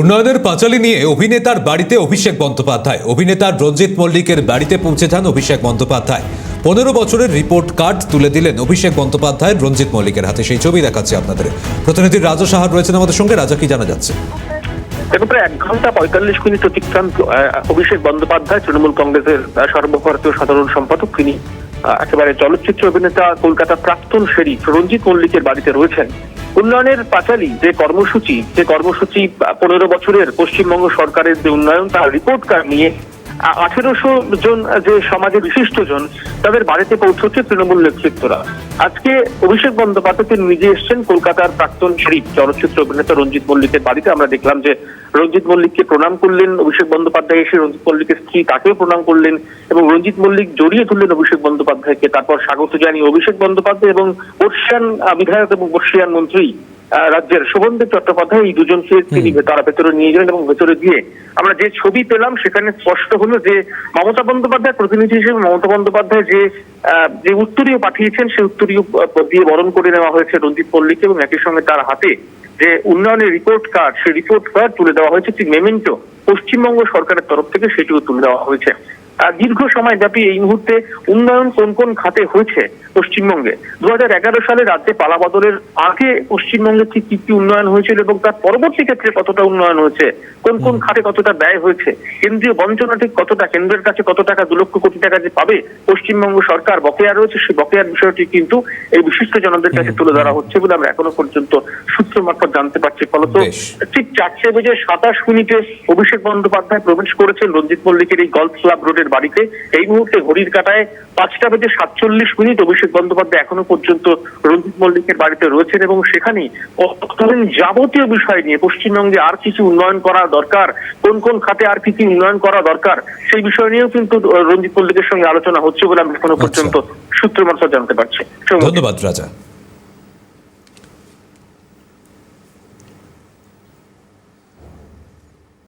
উন্নয়নের পাঁচালী নিয়ে অভিনেতার বাড়িতে অভিষেক বন্দ্যোপাধ্যায়। অভিনেতার রঞ্জিত মল্লিকের বাড়িতে পৌঁছে যান অভিষেক বন্দ্যোপাধ্যায়। পনেরো বছরের রিপোর্ট কার্ড তুলে দিলেন অভিষেক বন্দ্যোপাধ্যায় রঞ্জিত মল্লিকের হাতে। সেই ছবি দেখাচ্ছে আপনাদের। প্রতিনিধি রাজা সাহার রয়েছেন আমাদের সঙ্গে। রাজা, কি জানা যাচ্ছে? দেখো প্রায় এক ঘণ্টা পঁয়তাল্লিশ মিনিট অতিক্রান্ত অভিষেক বন্দ্যোপাধ্যায়, তৃণমূল কংগ্রেসের সর্বভারতীয় সাধারণ সম্পাদক। তিনি একেবারে চলচ্চিত্র অভিনেতা কলকাতা প্রাক্তন শেরিফ রঞ্জিত মল্লিকের বাড়িতে রয়েছেন। উন্নয়নের পাঁচালী যে কর্মসূচি যে কর্মসূচি পনেরো বছরের পশ্চিমবঙ্গ সরকারের যে উন্নয়ন, তার রিপোর্ট কার্ড নিয়ে আঠেরোশো জন যে সমাজে বিশিষ্ট জন, তাদের বাড়িতে পৌঁছচ্ছে তৃণমূল নেতৃত্বরা। আজকে অভিষেক বন্দ্যোপাধ্যায় তিনি নিজে এসছেন কলকাতার প্রাক্তন শরীফ, চলচ্চিত্র অভিনেতা রঞ্জিত মল্লিকের বাড়িতে। আমরা দেখলাম যে রঞ্জিত মল্লিককে প্রণাম করলেন অভিষেক বন্দ্যোপাধ্যায় এসে, রঞ্জিত মল্লিকের স্ত্রী তাকেও প্রণাম করলেন এবং রঞ্জিত মল্লিক জড়িয়ে ধরলেন অভিষেক বন্দ্যোপাধ্যায়কে। তারপর স্বাগত জানিয়ে অভিষেক বন্দ্যোপাধ্যায় এবং বর্ষিয়ান বিধায়ক এবং বর্ষিয়ান মন্ত্রী রাজ্যের শোভনদেব চট্টোপাধ্যায় এই দুজনকে তিনি তারা ভেতরে নিয়ে গেলেন এবং ভেতরে গিয়ে আমরা যে ছবি পেলাম সেখানে স্পষ্ট হলো যে মমতা বন্দ্যোপাধ্যায় প্রতিনিধি হিসেবে মমতা বন্দ্যোপাধ্যায় যে আহ, যে উত্তরীয় পাঠিয়েছেন সেই উত্তরীয় দিয়ে বরণ করে নেওয়া হয়েছে রঞ্জিত পল্লীকে এবং একই সঙ্গে তার হাতে যে উন্নয়নের রিপোর্ট কার্ড সেই রিপোর্ট কার্ড তুলে দেওয়া হয়েছে। ঠিক মেমেন্টো পশ্চিমবঙ্গ সরকারের তরফ থেকে সেটিও তুলে দেওয়া হয়েছে। দীর্ঘ সময় ব্যাপী এই মুহূর্তে উন্নয়ন কোন কোন খাতে হয়েছে পশ্চিমবঙ্গে? দু হাজার এগারো সালে রাজ্যে পালাবদলের আগে পশ্চিমবঙ্গে ঠিক কি কি উন্নয়ন হয়েছিল এবং তার পরবর্তী ক্ষেত্রে কতটা উন্নয়ন হয়েছে? কোন কোন খাতে কতটা ব্যয় হয়েছে? কেন্দ্রীয় বঞ্চনা ঠিক কতটা? কেন্দ্রের কাছে কত টাকা দু লক্ষ কোটি টাকা যে পাবে পশ্চিমবঙ্গ সরকার? বকেয়া রয়েছে সেই বকেয়ার বিষয়টি কিন্তু এই বিশিষ্ট জনদের কাছে তুলে ধরা হচ্ছে বলে আমরা এখনও পর্যন্ত সূত্র মারফত জানতে পারছি ফলত ঠিক চারটে বেজে সাতাশ মিনিটে অভিষেক বন্দ্যোপাধ্যায় প্রবেশ করেছেন রঞ্জিত মল্লিকের এই গলফ ক্লাব রোডের বাড়িতে। এই মুহূর্তে ঘড়ির কাটায় পাঁচটা বেজে সাতচল্লিশ মিনিট অভিষেক বন্দ্যোপাধ্যায় এখনও পর্যন্ত রঞ্জিত মল্লিকের বাড়িতে রয়েছেন এবং সেখানেই তৎকালীন যাবতীয় বিষয় নিয়ে পশ্চিমবঙ্গে আর কিছু উন্নয়ন করা দরকার কোন কোন খাতে আর কি কি উন্নয়ন করা দরকার সেই বিষয় নিয়েও কিন্তু রঞ্জিত মল্লিকের সঙ্গে আলোচনা হচ্ছে বলে আমরা এখনও আচ্ছা। পর্যন্ত সূত্র মারফত জানতে পারছি। ধন্যবাদ রাজা।